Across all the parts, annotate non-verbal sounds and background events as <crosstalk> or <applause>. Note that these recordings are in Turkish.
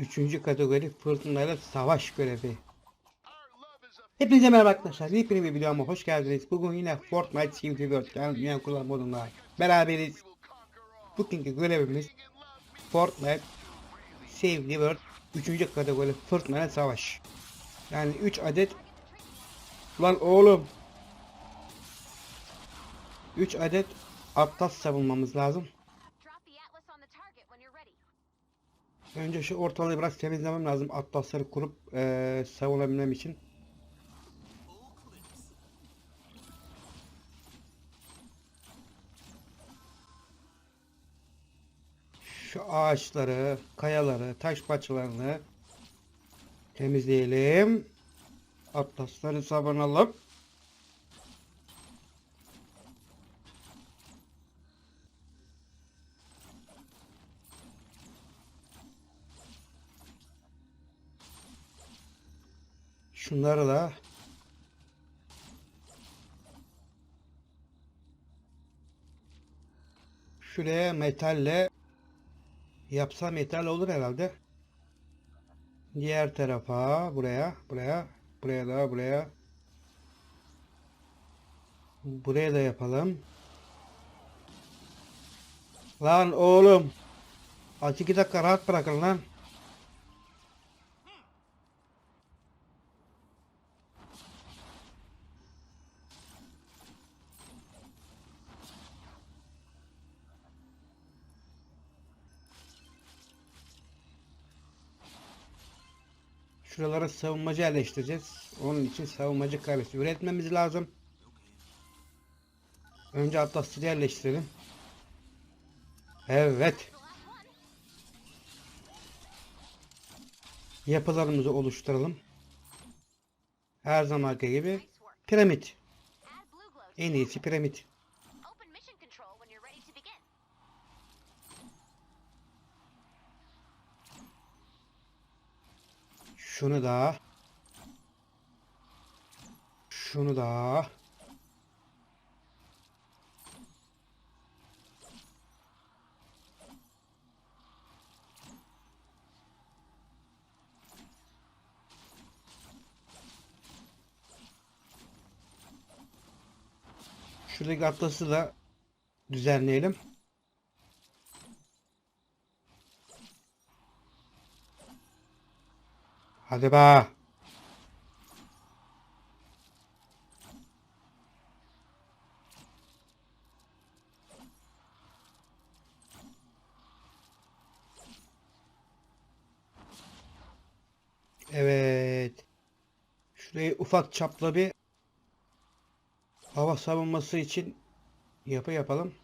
Üçüncü kategori fırtınayla savaş görevi. Hepinize merhaba arkadaşlar. Yepyeni bir videoma hoş geldiniz. Bugün yine Fortnite Team World'den Dünya Kullan modunda beraberiz. Bugünkü görevimiz Fortnite Save the World 3. kategori fırtınayla savaş. Yani 3 adet Lan oğlum 3 adet atlas savunmamız lazım. Önce şu ortalığı biraz temizlemem lazım atlasları kurup eee savunabilmem için. Şu ağaçları, kayaları, taş parçalarını temizleyelim. Atlasları savunalım. Şunları da şuraya metalle yapsa metal olur herhalde. Diğer tarafa buraya buraya buraya da buraya buraya da yapalım. Lan oğlum. Az iki dakika rahat bırakın lan. Şuralara savunmacı yerleştireceğiz. Onun için savunmacı karesi üretmemiz lazım. Önce atlasları yerleştirelim. Evet. Yapılarımızı oluşturalım. Her zamanki gibi piramit. En iyisi piramit. Şunu da. Şunu da. Şuradaki atlası da düzenleyelim. Hadi be. Evet. Şurayı ufak çaplı bir hava savunması için yapı yapalım.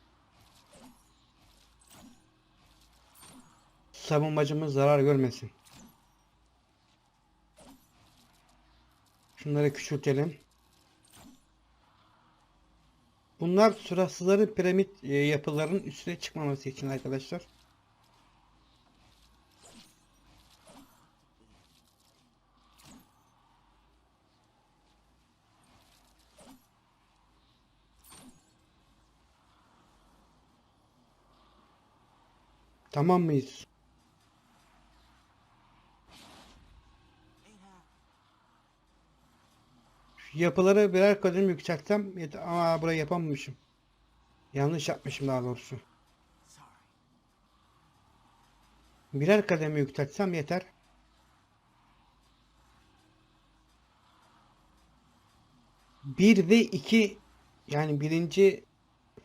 Savunmacımız zarar görmesin. Şunları küçültelim. Bunlar suratsızların piramit e, yapılarının üstüne çıkmaması için arkadaşlar. Tamam mıyız? Yapıları birer kadem yükseltsem. Ama burayı yapamamışım. Yanlış yapmışım daha doğrusu. Birer kademe yükseltsem yeter. Bir ve iki yani birinci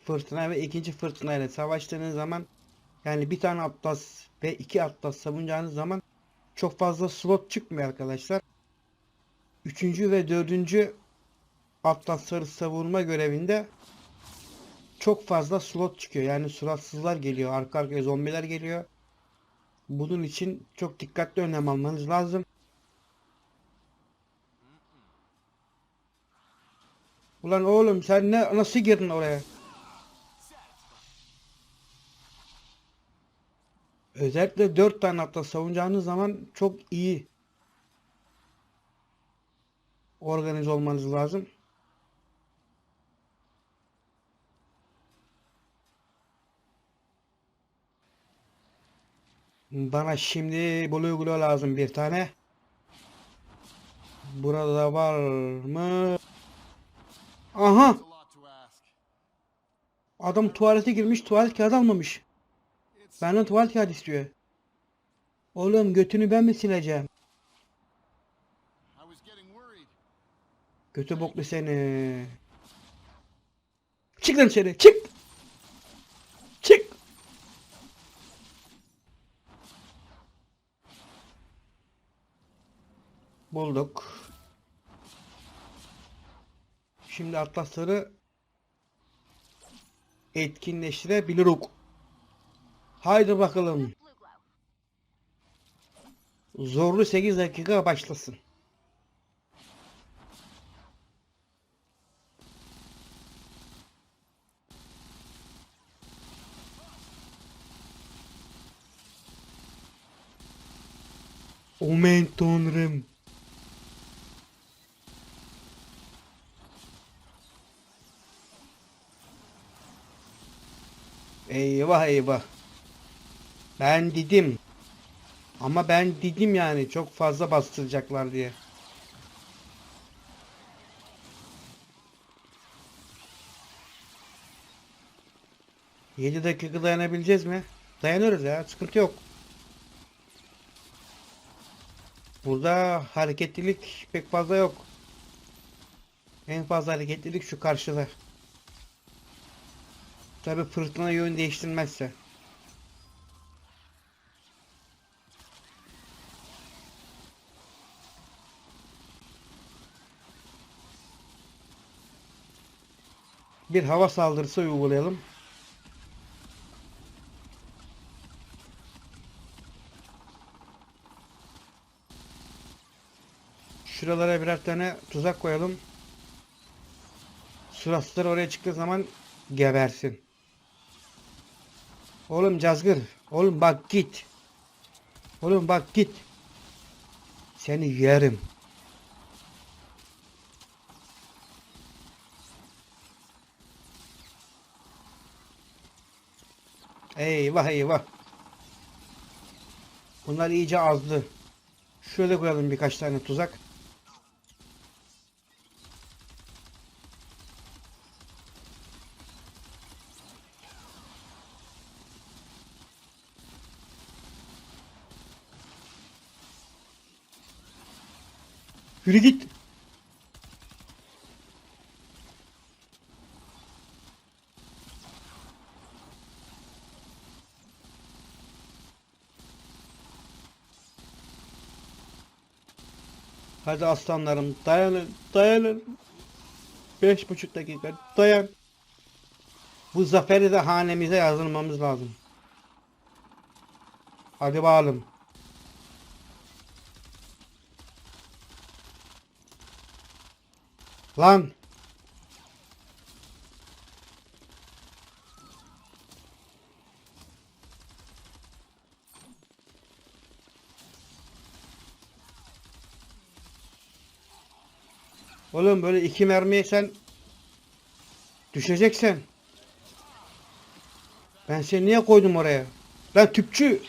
fırtına ve ikinci fırtına ile savaştığınız zaman yani bir tane atlas ve iki atlas savunacağınız zaman çok fazla slot çıkmıyor arkadaşlar. Üçüncü ve dördüncü atlasları savunma görevinde çok fazla slot çıkıyor. Yani suratsızlar geliyor. Arka arkaya zombiler geliyor. Bunun için çok dikkatli önlem almanız lazım. Ulan oğlum sen ne nasıl girdin oraya? Özellikle 4 tane atlas savunacağınız zaman çok iyi organize olmanız lazım. Bana şimdi Blue Glow lazım bir tane. Burada var mı? Aha! Adam tuvalete girmiş, tuvalet kağıdı almamış. Benden tuvalet kağıdı istiyor. Oğlum götünü ben mi sileceğim? Götü boklu seni. Çık lan içeri! Çık! Bulduk. Şimdi atlasları etkinleştirebiliriz. Haydi bakalım. Zorlu 8 dakika başlasın. Tanrım. Eyvah eyvah. Ben dedim. Ama ben dedim yani çok fazla bastıracaklar diye. Yedi dakika dayanabileceğiz mi? Dayanırız ya, sıkıntı yok. Burada hareketlilik pek fazla yok. En fazla hareketlilik şu karşıda. Tabi fırtına yön değiştirmezse. Bir hava saldırısı uygulayalım. Şuralara birer tane tuzak koyalım. Suraslar oraya çıktığı zaman gebersin. Oğlum cazgır. Oğlum bak git. Oğlum bak git. Seni yerim. Eyvah eyvah. Bunlar iyice azdı. Şöyle koyalım birkaç tane tuzak. Yürü git. Hadi aslanlarım dayanın dayanın. Beş buçuk dakika dayan. Bu zaferi de hanemize yazılmamız lazım. Hadi bakalım. Lan. Oğlum böyle iki mermiye sen düşeceksin. Ben seni niye koydum oraya? Lan tüpçü.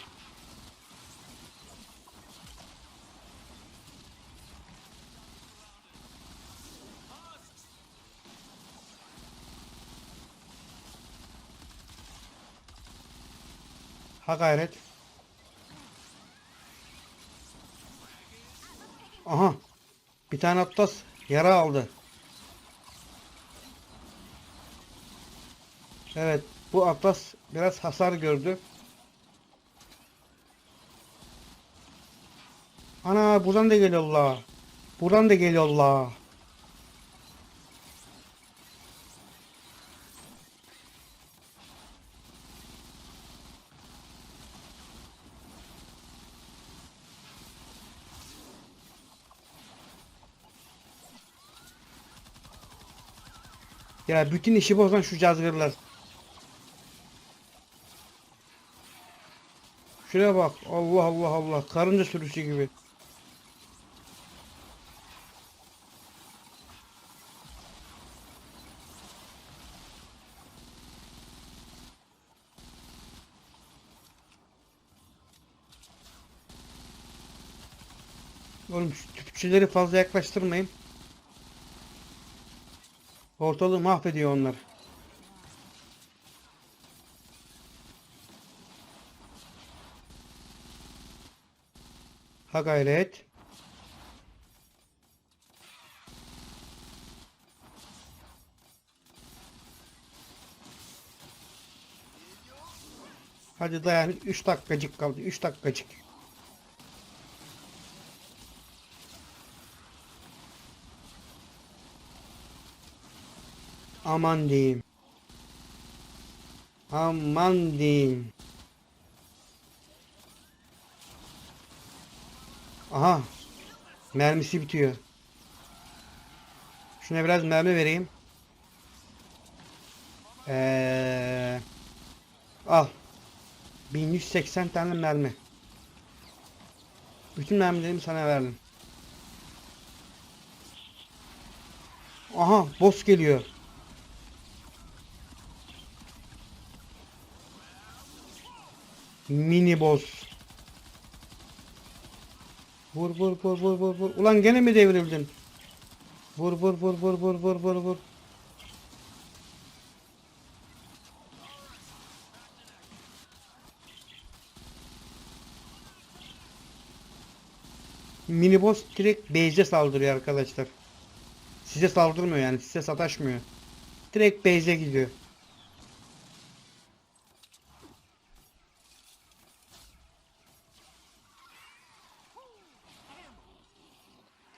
Ha gayret. Aha. Bir tane atlas yara aldı. Evet. Bu atlas biraz hasar gördü. Ana buradan da geliyorlar. Buradan da geliyorlar. Ya bütün işi bozan şu cazgırlar. Şuraya bak. Allah Allah Allah. Karınca sürüsü gibi. Oğlum tüpçüleri fazla yaklaştırmayın. Ortalığı mahvediyor onlar. Ha gayret. Hadi dayan 3 dakikacık kaldı 3 dakikacık. Aman diyeyim. Aman diyeyim. Aha. Mermisi bitiyor. Şuna biraz mermi vereyim. Ee, al. 1180 tane mermi. Bütün mermilerimi sana verdim. Aha boss geliyor. Mini boss. Vur vur vur vur vur vur. Ulan gene mi devrildin? Vur vur vur vur vur vur vur vur. Mini boss direkt base'e saldırıyor arkadaşlar. Size saldırmıyor yani size sataşmıyor. Direkt base'e gidiyor.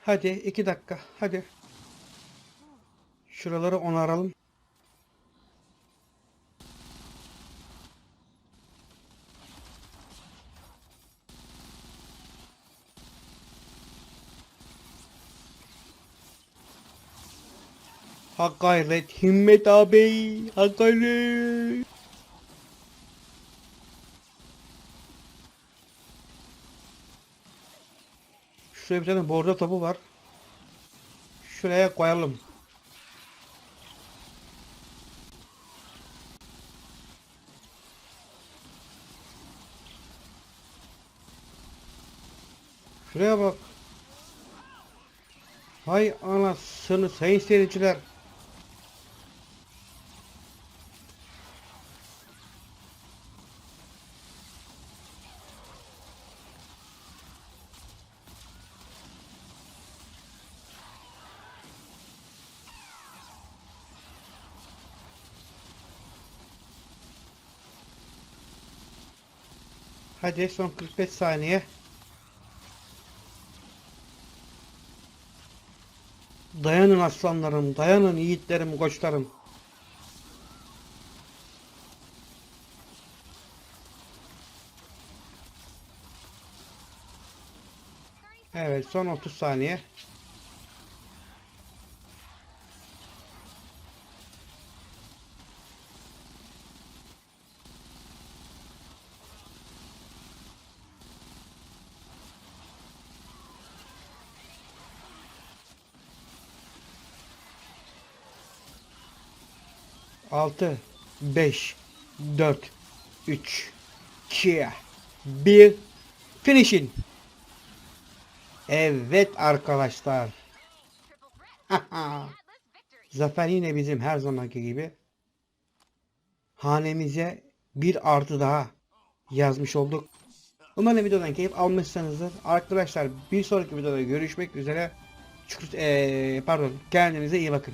Hadi iki dakika hadi. Şuraları onaralım. Ha gayret himmet abi. Ha. Şuraya bir tane bordo topu var. Şuraya koyalım. Şuraya bak. Hay anasını sayın seyirciler. Hadi son 45 saniye. Dayanın aslanlarım, dayanın yiğitlerim, koçlarım. Evet, son 30 saniye. Altı, beş, dört, üç, iki, bir, finishing. Evet arkadaşlar. <laughs> Zafer yine bizim her zamanki gibi. Hanemize bir artı daha yazmış olduk. Umarım videodan keyif almışsınızdır. Arkadaşlar bir sonraki videoda görüşmek üzere. Şükür, eee, pardon kendinize iyi bakın.